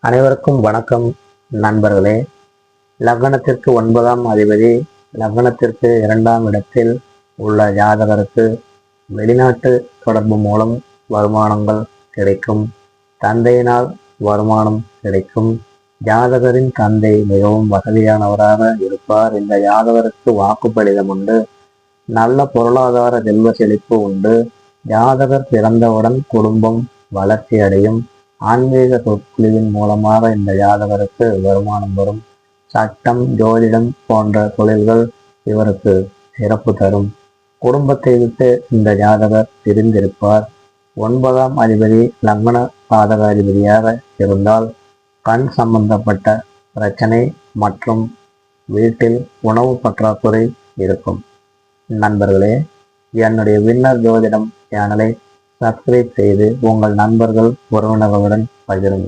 அனைவருக்கும் வணக்கம் நண்பர்களே. லக்னத்திற்கு ஒன்பதாம் அதிபதி லக்னத்திற்கு இரண்டாம் இடத்தில் உள்ள ஜாதகருக்கு வெளிநாட்டு தொடர்பு மூலம் வருமானங்கள் கிடைக்கும். தந்தையினால் வருமானம் கிடைக்கும். ஜாதகரின் தந்தை மிகவும் வசதியானவராக இருப்பார். இந்த ஜாதகருக்கு வாக்குப்படிதம் உண்டு. நல்ல பொருளாதார செல்வ செழிப்பு உண்டு. ஜாதகர் பிறந்தவுடன் குடும்பம் வளர்ச்சி அடையும் ஆன்மீக சொற்குழுவின் மூலமாக இந்த ஜாதகருக்கு வருமானம் வரும். சட்டம் ஜோதிடம் போன்ற தொழில்கள் இவருக்கு சிறப்பு தரும். குடும்பத்தை விட்டு இந்த ஜாதகர் பிரிந்திருப்பார். ஒன்பதாம் அதிபதி லக்ன பாதகாதிபதியாக இருந்தால் கண் சம்பந்தப்பட்ட பிரச்சனை மற்றும் வீட்டில் உணவு பற்றாக்குறை இருக்கும். நண்பர்களே என்னுடைய வின்னர் ஜோதிடம் சேனலை சப்ஸ்கிரைப் செய்து உங்கள் நண்பர்கள் உறவினர்களுடன் பகிருங்கள்.